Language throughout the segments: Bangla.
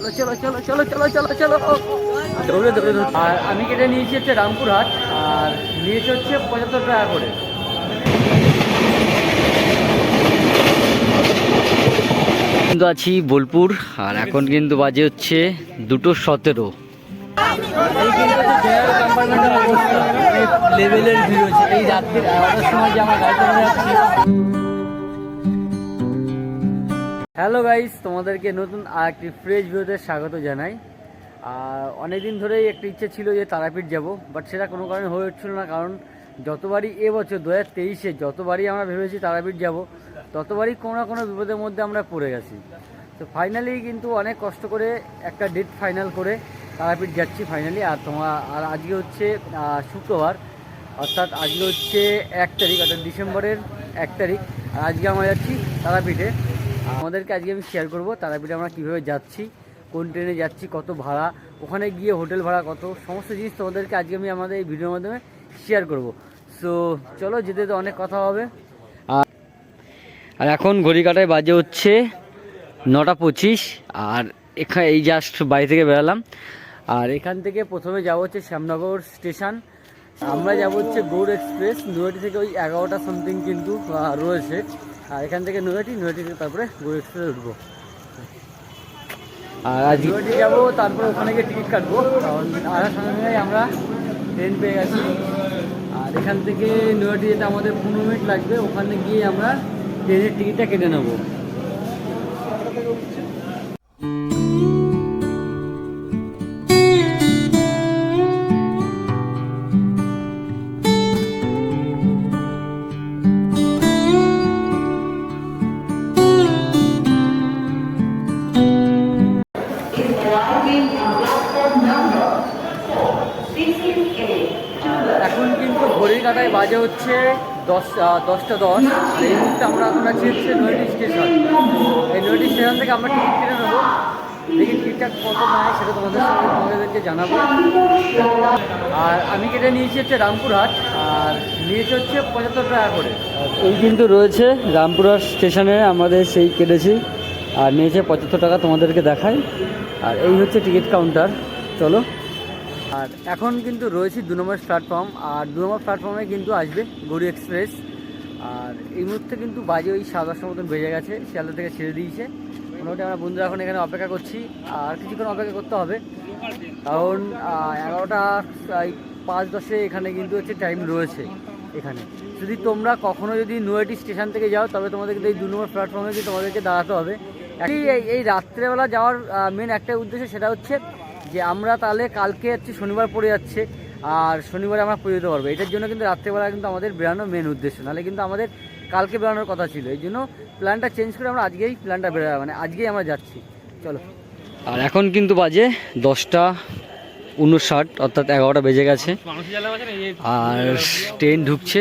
চলো চলো চলো চলো চলো চলো। দৌড়ে দৌড়ে দৌড়ে। আর আমি কেটে নিয়েছি হচ্ছে রামপুরহাট আর নিয়েছি হচ্ছে পঁচাত্তর টাকা করে। কিন্তু আছি বোলপুর আর এখন কিন্তু বাজে হচ্ছে দুটো সতেরো। লেভেলের ভিড় হচ্ছে। এই রাত্রির এগারোটার সময় যে আমরা গাড়িতে যাচ্ছি হ্যালো গাইস তোমাদেরকে নতুন আর একটি ফ্রেশ ভিডিওতে স্বাগত জানাই। আর অনেকদিন ধরেই একটা ইচ্ছে ছিল যে তারাপীঠ যাব বাট সেটা কোনো কারণে হয়ে উঠছিল না, কারণ যতবারই এবছর দু হাজার তেইশে যতবারই আমরা ভেবেছি তারাপীঠ যাব, ততবারই কোনো না কোনো বিপদের মধ্যে আমরা পড়ে গেছি। তো ফাইনালি কিন্তু অনেক কষ্ট করে একটা ডেট ফাইনাল করে তারাপীঠ যাচ্ছি ফাইনালি আর তোমার আর আজকে হচ্ছে শুক্রবার, অর্থাৎ আজকে হচ্ছে এক তারিখ, অর্থাৎ ডিসেম্বরের এক তারিখ, আর আজকে আমরা যাচ্ছি তারাপীঠে। আমাদেরকে আজকে আমি শেয়ার করব, তারাপীঠে আমরা কীভাবে যাচ্ছি, কোন ট্রেনে যাচ্ছি, কত ভাড়া, ওখানে গিয়ে হোটেল ভাড়া কত, সমস্ত জিনিস তোমাদেরকে আজকে আমি আমাদের এই ভিডিওর মাধ্যমে শেয়ার করব। সো চলো যেতে তো অনেক কথা হবে। আর এখন ঘড়ি কাটায় বাজে হচ্ছে নটা পঁচিশ, আর এখানে এই জাস্ট বাড়ি থেকে বেরালাম। আর এখান থেকে প্রথমে যাব হচ্ছে শ্যামনগর স্টেশন। আমরা যাব হচ্ছে গৌড় এক্সপ্রেস, নৈহাটি থেকে ওই এগারোটা সামথিং কিন্তু রয়েছে। আর এখান থেকে নৈহাটি নৈহাটি থেকে তারপরে গৌড় এক্সপ্রেসে উঠবো। আর আজ নৈহাটি যাব তারপরে ওখানে গিয়ে টিকিট কাটবো। কারণ আসার সঙ্গে সঙ্গে আমরা ট্রেন পেয়ে গেছি। আর এখান থেকে নৈহাটি যেতে আমাদের পনেরো মিনিট লাগবে। ওখানে গিয়ে আমরা ট্রেনের টিকিটটা কেটে নেব। বাজে হচ্ছে দশ দশটা দশ। আর এই মুহূর্তে আমরা আছি হচ্ছে নৈহাটি স্টেশন এই নৈহাটি স্টেশন থেকে আমরা টিকিট কেটে নেব। দেখি টিকিটটা কত নেয় সেটা তোমাদের সঙ্গে তোমাদেরকে জানাব। আর আমি কেটে নিয়েছি হচ্ছে রামপুরহাট, আর নিয়েছি হচ্ছে পঁচাত্তর টাকা করে। এই কিন্তু রয়েছে রামপুরহাট স্টেশনে, আমাদের সেই কেটেছি। আর নিয়েছে পঁচাত্তর টাকা তোমাদেরকে দেখাই। আর এই হচ্ছে টিকিট কাউন্টার চলো। আর এখন কিন্তু রয়েছে দু নম্বর প্ল্যাটফর্ম আর দু নম্বর প্ল্যাটফর্মে কিন্তু আসবে গৌরী এক্সপ্রেস আর এই মুহূর্তে কিন্তু বাজে ওই সাত দশটার মতন বেজে গেছে, শিয়ালদা থেকে ছেড়ে দিয়েছে। মোটামুটি আমরা বন্ধুরা এখন এখানে অপেক্ষা করছি, আর কিছুক্ষণ অপেক্ষা করতে হবে। কারণ এগারোটা পাঁচ দশে এখানে কিন্তু হচ্ছে টাইম রয়েছে এখানে। যদি তোমরা কখনো যদি নৈহাটি স্টেশন থেকে যাও তবে তোমাদের কিন্তু এই দু নম্বর প্ল্যাটফর্মে কিন্তু তোমাদেরকে দাঁড়াতে হবে। এই- এই রাত্রেবেলা যাওয়ার মেন একটা উদ্দেশ্য সেটা হচ্ছে যে আমরা তাহলে কালকে হচ্ছে শনিবার পড়ে যাচ্ছে, আর শনিবারে আমরা পুজো দিতে পারব। এটার জন্য কিন্তু রাত্রেবেলা কিন্তু আমাদের বেরানোর মেন উদ্দেশ্য। নাহলে কিন্তু আমাদের কালকে বেরানোর কথা ছিল। এই জন্য প্ল্যানটা চেঞ্জ করে আমরা আজকেই প্ল্যানটা বেরো মানে আজকেই আমরা যাচ্ছি। চলো। আর এখন কিন্তু বাজে দশটা উনষাট, অর্থাৎ এগারোটা বেজে গেছে। আর ট্রেন ঢুকছে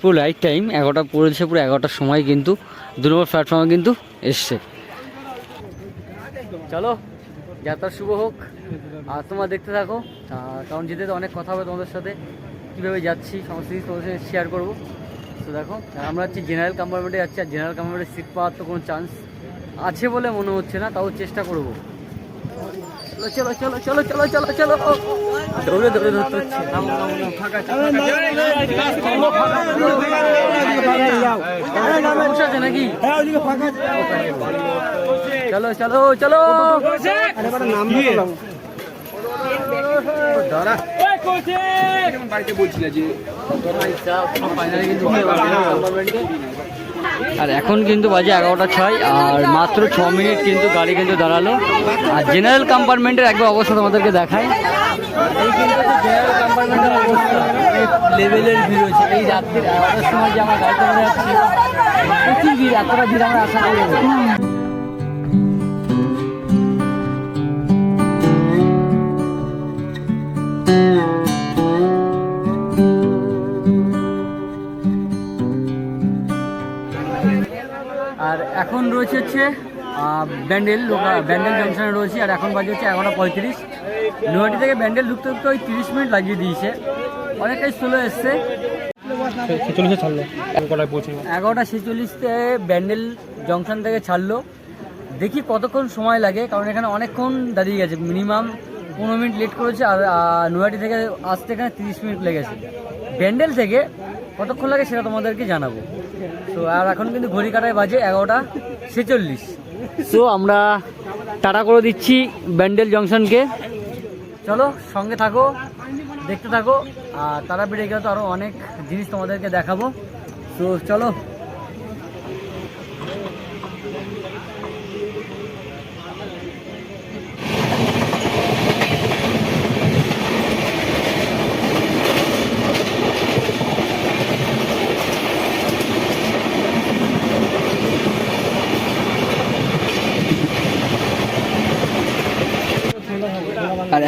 পুরো রাইট টাইম এগারোটা পড়েছে পুরো এগারোটার সময় কিন্তু দু নম্বর প্ল্যাটফর্মে কিন্তু এসছে। চলো। যাত্রা শুভ হোক। আর তোমরা দেখতে থাকো। কারণ যেতে তো অনেক কথা হবে তোমাদের সাথে। কীভাবে যাচ্ছি সমস্ত কিছু তোমাদের সাথে শেয়ার করব। তো দেখো আমরা হচ্ছে জেনারেল কম্পার্টমেন্টে যাচ্ছি আর জেনারেল কম্পার্টমেন্টে সিট পাওয়ার তো কোনো চান্স আছে বলে মনে হচ্ছে না তাও চেষ্টা করব। চলো চলো চলো চলো চলো চলো চলো। দৌড়ে দৌড়ে ধরতে হচ্ছে নাকি? চলো চলো চলো। আর এখন কিন্তু বাজে এগারোটা ছয় আর মাত্র ছ মিনিট কিন্তু গাড়ি কিন্তু দাঁড়াল। আর জেনারেল কম্পার্টমেন্টের একবার অবস্থা তোমাদেরকে দেখায় এই কিন্তু জেনারেল কম্পার্টমেন্টের অবস্থা। লেভেলের ভিড় হচ্ছে এই রাত্রির এগারোটার সময় যে আমরা গাড়িতে প্রচুর ভিড় এতটা ভিড় আমরা আশা করি রয়েছে হচ্ছে ব্যান্ডেল ব্যান্ডেল জংশনে রয়েছে আর এখন বাজে হচ্ছে এগারোটা পঁয়ত্রিশ। নৈহাটি থেকে ব্যান্ডেল ঢুকতে ঢুকতে ওই তিরিশ মিনিট লাগিয়ে দিয়েছে। অনেকটাই স্লো এসছে। এগারোটা ছেচল্লিশতে ব্যান্ডেল জংশন থেকে ছাড়লো। দেখি কতক্ষণ সময় লাগে কারণ এখানে অনেকক্ষণ দাঁড়িয়ে গেছে। মিনিমাম পনেরো মিনিট লেট করেছে আর নৈহাটি থেকে আসতে এখানে তিরিশ মিনিট লেগেছে। ব্যান্ডেল থেকে কতক্ষণ লাগে সেটা তোমাদেরকে জানাব। তো আর এখন কিন্তু ঘড়ি কাটায় বাজে এগারোটা ছেচল্লিশ। সো আমরা টাটা করে দিচ্ছি ব্যান্ডেল জংশনকে। চলো সঙ্গে থাকো দেখতে থাকো আর তারা বেড়ে গেলে তো আরও অনেক জিনিস তোমাদেরকে দেখাবো। তো চলো।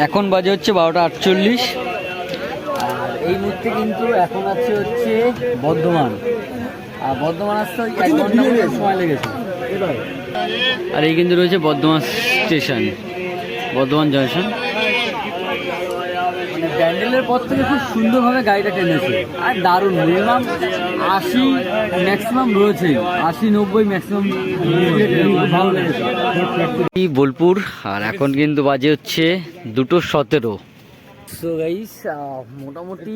এখন বাজে হচ্ছে বারোটা আটচল্লিশ। আর এই মুহূর্তে কিন্তু এখন আছে হচ্ছে বর্ধমান। আর বর্ধমান আসতে এক সময় লেগেছে। আর এই কিন্তু রয়েছে বর্ধমান স্টেশন, বর্ধমান জংশন। ব্যান্ডেলের পর থেকে খুব সুন্দরভাবে গাড়িটা টেনেছে। আর দারুণ মিনিমাম আশি ম্যাক্সিমাম রয়েছে। আশি নব্বই ম্যাক্সিমাম ভালো লেগেছে। বোলপুর আর এখন কিন্তু বাজে হচ্ছে দুটো সতেরো। সো গাইস মোটামুটি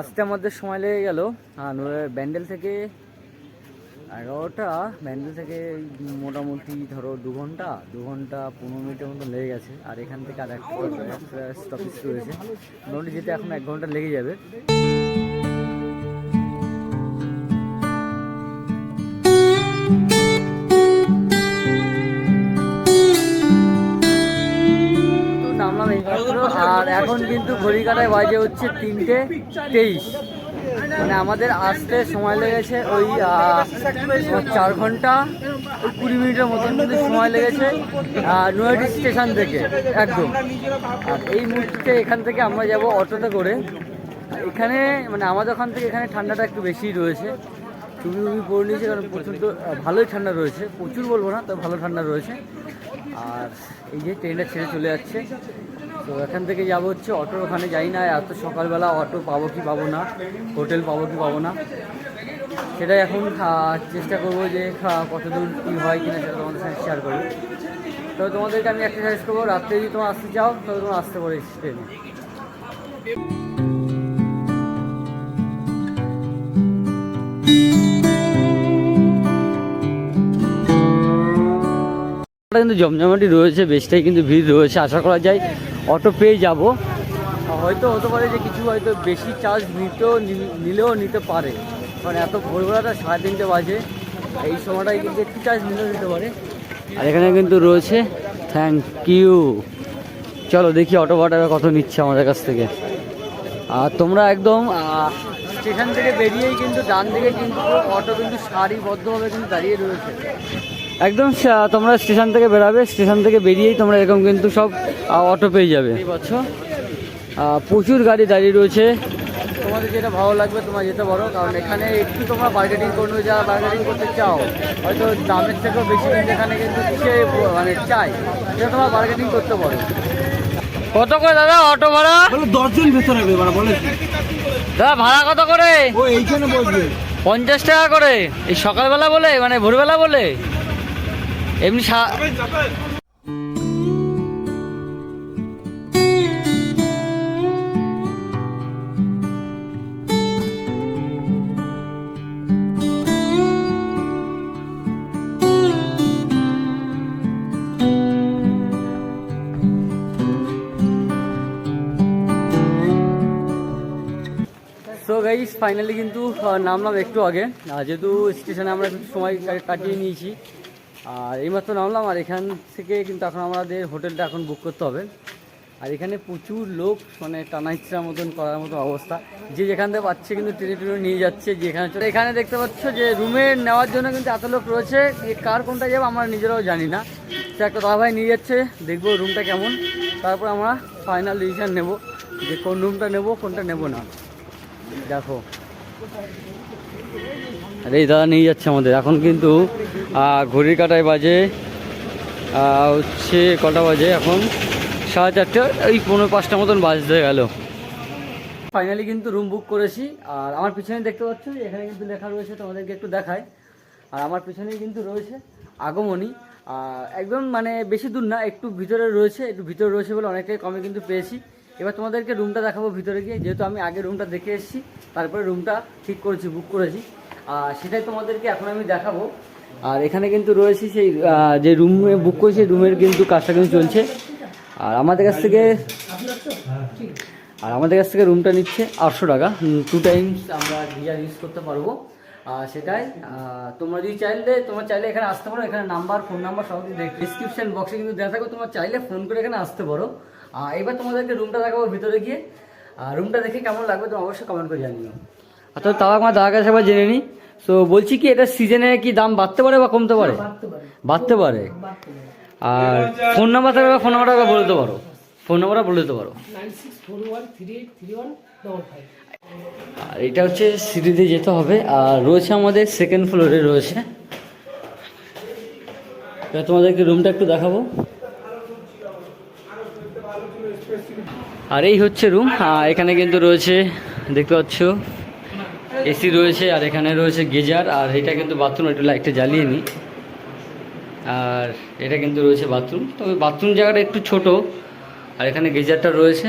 আসতে আমাদের সময় লেগে গেল। ব্যান্ডেল থেকে এগারোটা, ব্যান্ডেল থেকে মোটামুটি ধরো দু ঘণ্টা দু ঘণ্টা পনেরো মিনিটের মতো লেগে গেছে। আর এখান থেকে আর একটা স্টপেজ রয়েছে। মোটামুটি যেতে এখন এক ঘণ্টা লেগে যাবে। আর এখন কিন্তু ঘড়ি কাটায় বাজে হচ্ছে তিনটে তেইশ। মানে আমাদের আসতে সময় লেগেছে ওই চার ঘণ্টা ওই কুড়ি মিনিটের মতন কিন্তু সময় লেগেছে নৈহাটি স্টেশন থেকে, একদম। আর এই মুহূর্তে এখান থেকে আমরা যাব অটোতে করে। এখানে মানে আমাদের ওখান থেকে এখানে ঠান্ডাটা একটু বেশি রয়েছে। টুপি টুপি পরে নিয়েছে, কারণ প্রচুর তো ভালোই ঠান্ডা রয়েছে। প্রচুর বলব না, তবে ভালো ঠান্ডা রয়েছে। আর এই যে ট্রেনটা ছেড়ে চলে যাচ্ছে। তো এখান থেকে যাব হচ্ছে অটোর ওখানে যাই না, এত সকালবেলা অটো পাবো কি পাবো না, হোটেল পাবো কি পাবো না। সেটাই এখন চেষ্টা করব যে কতদূর কী হয় কিনা সেটা তোমাদের সাথে শেয়ার করি তো তোমাদেরকে আমি একটা সাজেস্ট করব, রাত্রে যদি তোমার আসতে চাও, তবে তোমার আসতে পারো ট্রেনে কিন্তু জমজমাটি রয়েছে, বেশটাই কিন্তু ভিড় রয়েছে, আশা করা যায়। অটো পেয়ে যাব। হয়তো হতে পারে যে কিছু হয়তো বেশি চার্জ নিতেও নিলেও নিতে পারে। কারণ এত ভোরবেলাটা সাড়ে তিনটে বাজে এই সময়টায় কিন্তু একটু চার্জ নিলেও নিতে পারে। আর এখানে কিন্তু রয়েছে থ্যাংক ইউ চলো দেখি অটো ভাড়া কত নিচ্ছে আমাদের কাছ থেকে। আর তোমরা একদম স্টেশন থেকে বেরিয়েই কিন্তু ডান দিকে কিন্তু অটো কিন্তু সারিবদ্ধভাবে কিন্তু দাঁড়িয়ে রয়েছে। একদম তোমরা স্টেশন থেকে বেরাবে স্টেশন থেকে বেরিয়েই তোমরা এরকম কিন্তু সব অটো পেয়ে যাবে। পাচ্ছ? প্রচুর গাড়ি দাঁড়িয়ে রয়েছে। তোমাদের যেটা ভালো লাগবে তোমরা যেতে পারো কারণ এখানে একটু তোমরা বার্গেটিং করবে যা বার্গেটিং করতে চাও হয়তো দামের থেকেও বেশি কিন্তু এখানে কিন্তু সে মানে চাই সেটা তোমরা বার্গেটিং করতে পারো। কত করে দাদা অটো ভাড়া? দশজন ভেতরে হবে এবার বলে দাদা ভাড়া কত করে? ও এইখানে বসবে। পঞ্চাশ টাকা করে। এই সকালবেলা বলে মানে ভোরবেলা বলে? এমনি সো গাইস ফাইনালি কিন্তু নামলাম একটু আগে। যেহেতু স্টেশনে আমরা একটু সময় কাটিয়ে নিয়েছি। আর এইমাত্র নামলাম, আর এখান থেকে কিন্তু এখন আমাদের হোটেলটা এখন বুক করতে হবে। আর এখানে প্রচুর লোক মানে টানাইচড়ার মতন করার মতো অবস্থা। যে যেখান থেকে পাচ্ছে কিন্তু ট্রেনে ট্রেনে নিয়ে যাচ্ছে যেখানে এখানে দেখতে পাচ্ছ যে রুমে নেওয়ার জন্য কিন্তু এত লোক রয়েছে কার কোনটা যাবে আমরা নিজেরাও জানি না। সে একটা দাদা ভাই নিয়ে যাচ্ছে, দেখব রুমটা কেমন। তারপর আমরা ফাইনাল ডিসিশন নেব যে কোন রুমটা নেব, কোনটা নেব না। দেখো। আরে এই দাদা নিয়ে যাচ্ছে আমাদের। এখন কিন্তু ঘড়ির কাটায় বাজে হচ্ছে কটা বাজে এখন? সাড়ে চারটে ওই পনেরো পাঁচটা মতন বাজতে গেল। ফাইনালি কিন্তু রুম বুক করেছি, আর আমার পিছনে দেখতে পাচ্ছ, এখানে কিন্তু লেখা রয়েছে, তোমাদেরকে একটু দেখায় আর আমার পিছনেই কিন্তু রয়েছে আগমনী একদম মানে বেশি দূর না, একটু ভিতরে রয়েছে, একটু ভিতরে রয়েছে বলে অনেকটাই কমে কিন্তু পেয়েছি। এবার তোমাদেরকে রুমটা দেখাবো ভিতরে গিয়ে, যেহেতু আমি আগে রুমটা দেখে এসেছি, তারপরে রুমটা ঠিক করেছি বুক করেছি। আর সেটাই তোমাদেরকে এখন আমি দেখাবো। আর এখানে কিন্তু রয়েছে সেই যে রুমে বুক করেছি রুমের কিন্তু কাজটা কিন্তু চলছে। আর আমাদের কাছ থেকে, আর আমাদের কাছ থেকে রুমটা নিচ্ছে আটশো টাকা। টু টাইমস আমরা গিজার ইউজ করতে পারব। আর সেটাই তোমরা যদি চাইলে, তোমরা চাইলে এখানে আসতে পারো। এখানে নাম্বার ফোন নাম্বার সব ডিসক্রিপশন বক্সে কিন্তু দেওয়া থাকো। তোমরা চাইলে ফোন করে এখানে আসতে পারো। এবার তোমাদেরকে রুমটা দেখাবো ভিতরে গিয়ে। রুমটা দেখে কেমন লাগবে, তোমরা অবশ্যই কমেন্ট করে জানিও। তো তাও আমার দাদার কাছে জেনে নিই তো বলছি কি, এটা সিজনে কি দাম বাড়তে পারে বা কমতে পারে? বাড়তে পারে। আর ফোন নাম্বার থাকবে ফোন নাম্বারটা বলে দিতে পারো। ফোন নাম্বারটা বলে দিতে পারো। আর এটা হচ্ছে সিঁড়িতে যেতে হবে। আর রয়েছে আমাদের সেকেন্ড ফ্লোরে রয়েছে। তোমাদেরকে রুমটা একটু দেখাবো। আর এই হচ্ছে রুম এখানে কিন্তু রয়েছে, দেখতে পাচ্ছ এসি রয়েছে আর এখানে রয়েছে গিজার, আর এটা কিন্তু বাথরুম একটু লাইটটা জ্বালিয়ে নিই। আর এটা কিন্তু রয়েছে বাথরুম তবে বাথরুম জায়গাটা একটু ছোট, আর এখানে গিজারটা রয়েছে।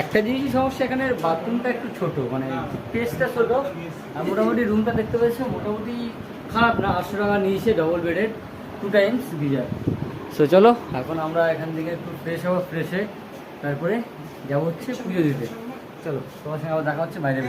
একটা জিনিসই সমস্যা এখানে বাথরুমটা একটু ছোট মানে স্পেসটা ছোট। আর মোটামুটি রুমটা দেখতে পেয়েছ, মোটামুটি খারাপ না, আটশো টাকা নিয়েছে ডবল বেডের টু টাইমস গিজার। সো চলো, এখন আমরা এখান থেকে একটু ফ্রেশ হব ফ্রেশ তারপরে যাব হচ্ছে পুজো দিতে। চলো তোমার সঙ্গে আবার দেখা হচ্ছে বাইরে